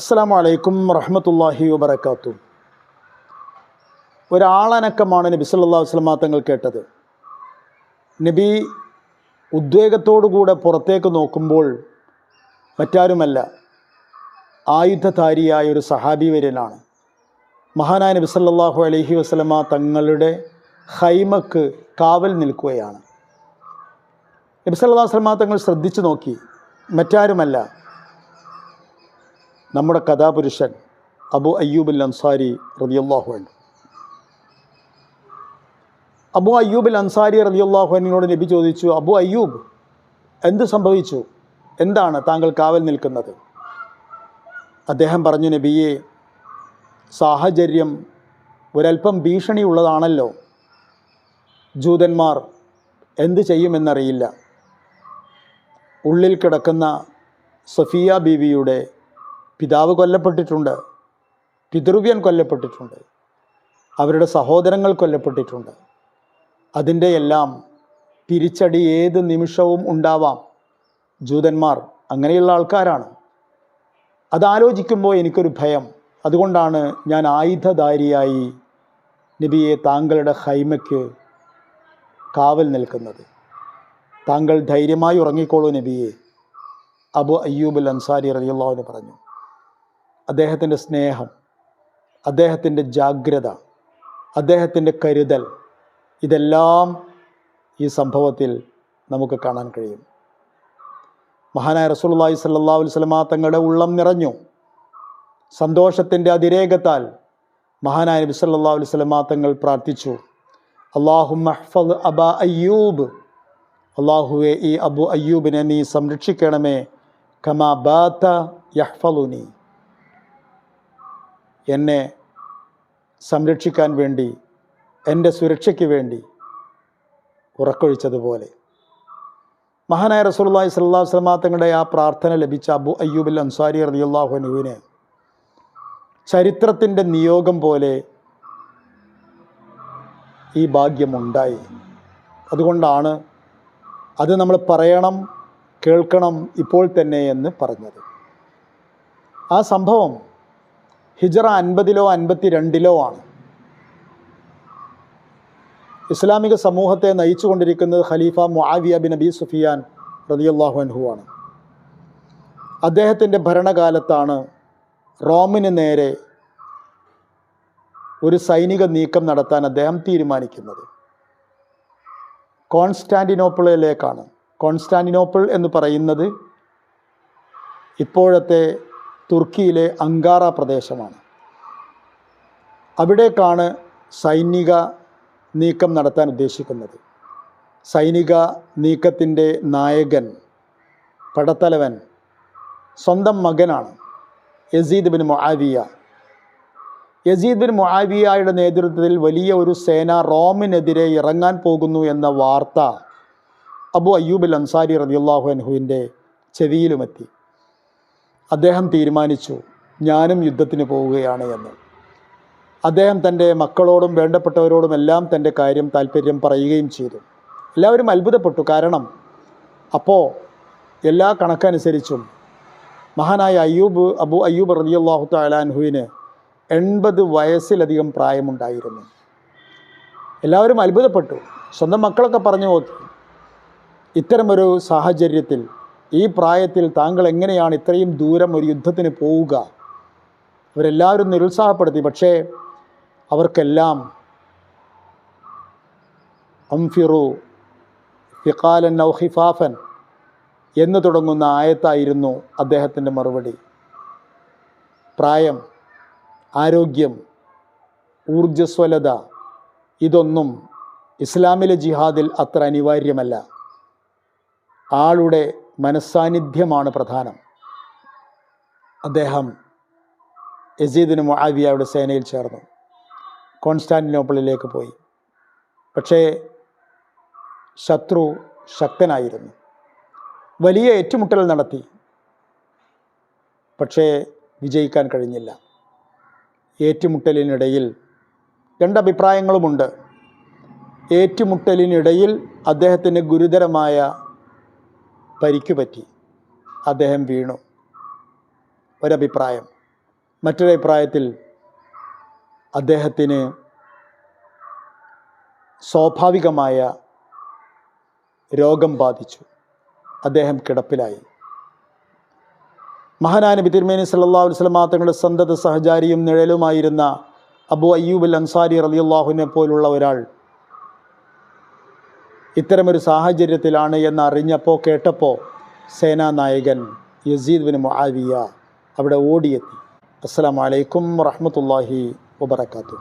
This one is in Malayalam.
അസ്സാം വലൈക്കും വറഹമത്തല്ലാഹി വബർക്കാത്തു ഒരാളനക്കമാണ് നബി സല്ലാ അലൈഹി വസല്ലമ തങ്ങൾ കേട്ടത്. നബി ഉദ്വേഗത്തോടുകൂടെ പുറത്തേക്ക് നോക്കുമ്പോൾ മറ്റാരുമല്ല ആയുധധാരിയായ ഒരു സഹാബി വര്യനാണ്. മഹാനായ നബി സല്ലാഹു അലഹി വസ്ലമ തങ്ങളുടെ ഹൈമക്ക് കാവൽ നിൽക്കുകയാണ്. നബി സല്ലല്ലാഹു അലൈഹി വസല്ലമ തങ്ങൾ ശ്രദ്ധിച്ചു നോക്കി മറ്റാരുമല്ല നമ്മുടെ കഥാപുരുഷൻ അബു അയ്യൂബുൽ അൻസാരി റതിയല്ലാഹു അബു അയ്യൂബുൽ അൻസാരി റതിയല്ലാഹു നബി ചോദിച്ചു അബു അയ്യൂബ് എന്ത് സംഭവിച്ചു? എന്താണ് താങ്കൾ കാവൽ നിൽക്കുന്നത്? അദ്ദേഹം പറഞ്ഞു നബിയെ സാഹചര്യം ഒരൽപ്പം ഭീഷണിയുള്ളതാണല്ലോ ജൂതന്മാർ എന്ത് ചെയ്യുമെന്നറിയില്ല. ഉള്ളിൽ കിടക്കുന്ന സഫിയ ബീവിയുടെ പിതാവ് കൊല്ലപ്പെട്ടിട്ടുണ്ട്. പിതൃവ്യൻ കൊല്ലപ്പെട്ടിട്ടുണ്ട്. അവരുടെ സഹോദരങ്ങൾ കൊല്ലപ്പെട്ടിട്ടുണ്ട്. അതിന്റെ എല്ലാം തിരിച്ചടി ഏത് നിമിഷവും ഉണ്ടാവാം. ജൂതന്മാർ അങ്ങനെയുള്ള ആൾക്കാരാണ്. അതാലോചിക്കുമ്പോൾ എനിക്കൊരു ഭയം. അതുകൊണ്ടാണ് ഞാൻ ആയുധധാരിയായി നബിയെ താങ്കളുടെ ഹൈമയ്ക്ക് കാവൽ നിൽക്കുന്നത്. താങ്കൾ ധൈര്യമായി ഉറങ്ങിക്കോളൂ നബിയെ. അബു അയ്യൂബുൽ അൻസാരി റളിയല്ലാഹുവിന് പറഞ്ഞു. അദ്ദേഹത്തിന്റെ സ്നേഹം അദ്ദേഹത്തിന്റെ ജാഗ്രത അദ്ദേഹത്തിന്റെ കരുതൽ ഇതെല്ലാം ഈ സംഭവത്തിൽ നമുക്ക് കാണാൻ കഴിയും. മഹാനായ റസൂലുള്ളാഹി സല്ലാ അലൈഹി വസല്ലമ തങ്ങളുടെ ഉള്ളം നിറഞ്ഞു. സന്തോഷത്തിന്റെ അതിരേകത്താൽ മഹാനായ നബി സല്ലാ അലൈഹി വസല്ലമ തങ്ങൾ പ്രാർത്ഥിച്ചു. അള്ളാഹു മഹ്ഫദ് അബ അയ്യൂബ്. അള്ളാഹുവെ ഈ അബു അയ്യൂബിനെ നീ സംരക്ഷിക്കണമേ. കമാ ബാത്ത യഹ്ഫലുനി എന്നെ സംരക്ഷിക്കാൻ വേണ്ടി എന്റെ സുരക്ഷയ്ക്ക് വേണ്ടി ഉറക്കൊഴിച്ചതുപോലെ. മഹാനായ സ്വല്ലല്ലാഹു അലൈഹി വസല്ലം തങ്ങളുടെ ആ പ്രാർത്ഥന ലഭിച്ച അബു അയ്യൂബിൽ അൻസാരി റളിയല്ലാഹു അൻഹുവിനെ ചരിത്രത്തിന്റെ നിയോഗം പോലെ ഈ ഭാഗ്യമുണ്ടായി. അതുകൊണ്ടാണ് അത് നമ്മൾ പറയണം കേൾക്കണം ഇപ്പോൾ തന്നെ എന്ന് പറഞ്ഞത്. ആ സംഭവം ഹിജറ അൻപതിലോ അൻപത്തി രണ്ടിലോ ആണ്. ഇസ്ലാമിക സമൂഹത്തെ നയിച്ചുകൊണ്ടിരിക്കുന്നത് ഖലീഫ മുആവിയ ബിൻ അബി സുഫിയാൻ റളിയല്ലാഹു അൻഹു ആണ്. അദ്ദേഹത്തിന്റെ ഭരണകാലത്താണ് റോമിന് നേരെ ഒരു സൈനിക നീക്കം നടത്താൻ അദ്ദേഹം തീരുമാനിക്കുന്നത്. കോൺസ്റ്റാന്റിനോപ്പിളിലേക്കാണ് കോൺസ്റ്റാന്റിനോപ്പിൾ എന്ന് പറയുന്നത് ഇപ്പോഴത്തെ തുർക്കിയിലെ അങ്കാറ പ്രദേശമാണ്. അവിടേക്കാണ് സൈനിക നീക്കം നടത്താൻ ഉദ്ദേശിക്കുന്നത്. സൈനിക നീക്കത്തിന്റെ നായകൻ പടത്തലവൻ സ്വന്തം മകനാണ് Yazid bin Muawiya. Yazid bin മൊആവിയയുടെ നേതൃത്വത്തിൽ വലിയ ഒരു സേന റോമിനെതിരെ ഇറങ്ങാൻ പോകുന്നു എന്ന വാർത്ത അബു അയ്യൂബ് അൽ അൻസാരി റതിയുള്ളാഹു അൻഹുവിന്റെ ചെവിയിലുമെത്തി. അദ്ദേഹം തീരുമാനിച്ചു ഞാനും യുദ്ധത്തിന് പോവുകയാണ് എന്ന്. അദ്ദേഹം തന്റെ മക്കളോടും വേണ്ടപ്പെട്ടവരോടുമെല്ലാം തന്റെ കാര്യം താല്പര്യം പറയുകയും ചെയ്തു. എല്ലാവരും അത്ഭുതപ്പെട്ടു. കാരണം അപ്പോൾ എല്ലാ കണക്കനുസരിച്ചും മഹാനായ അയ്യൂബ് അബു അയ്യൂബ് റതിയല്ലാഹു താലാൻഹുവിന് എൺപത് വയസ്സിലധികം പ്രായമുണ്ടായിരുന്നു. എല്ലാവരും അത്ഭുതപ്പെട്ടു. സ്വന്തം മക്കളൊക്കെ പറഞ്ഞു നോക്കി ഇത്തരമൊരു സാഹചര്യത്തിൽ ഈ പ്രായത്തിൽ താങ്കൾ എങ്ങനെയാണ് ഇത്രയും ദൂരം ഒരു യുദ്ധത്തിന് പോവുക? അവരെല്ലാവരും നിരുത്സാഹപ്പെടുത്തി. പക്ഷേ അവർക്കെല്ലാം അംഫിറു ഫിഖാലൻ ഔ ഹിഫാഫൻ എന്ന് തുടങ്ങുന്ന ആയത്തായിരുന്നു അദ്ദേഹത്തിന്റെ മറുപടി. പ്രായം ആരോഗ്യം ഊർജസ്വലത ഇതൊന്നും ഇസ്ലാമിലെ ജിഹാദിൽ അത്ര അനിവാര്യമല്ല. ആളുടെ മനസ്സാന്നിധ്യമാണ് പ്രധാനം. അദ്ദേഹം യസീദിന് മുആവിയയുടെ സേനയിൽ ചേർന്നു. കോൺസ്റ്റാന്റിനോപ്പിളിലേക്ക് പോയി. പക്ഷേ ശത്രു ശക്തനായിരുന്നു. വലിയ ഏറ്റുമുട്ടൽ നടത്തി. പക്ഷേ വിജയിക്കാൻ കഴിഞ്ഞില്ല. ഏറ്റുമുട്ടലിനിടയിൽ രണ്ടഭിപ്രായങ്ങളുമുണ്ട് ഏറ്റുമുട്ടലിനിടയിൽ അദ്ദേഹത്തിന് ഗുരുതരമായ പരിക്ക് പറ്റി അദ്ദേഹം വീണു. ഒരഭിപ്രായം. മറ്റൊരഭിപ്രായത്തിൽ അദ്ദേഹത്തിന് സ്വാഭാവികമായ രോഗം ബാധിച്ചു. അദ്ദേഹം കിടപ്പിലായി. മഹാനായ തിരുമേനി സല്ലല്ലാഹു അലൈഹി വസല്ലമ തങ്ങളുടെ സന്തത സഹചാരിയും നിഴലുമായിരുന്ന അബു അയ്യൂബ് അൻസാരി റളിയല്ലാഹുവിനെ പോലുള്ള ഒരാൾ ഇത്തരമൊരു സാഹചര്യത്തിലാണ് എന്ന് അറിഞ്ഞപ്പോൾ കേട്ടപ്പോൾ സേനാനായകൻ യസീദ് ബിൻ മുആവിയ അവിടെ ഓടിയെത്തി. അസ്സലാമു അലൈക്കും വറഹമത്തല്ലാഹി വബറകാതുഹു.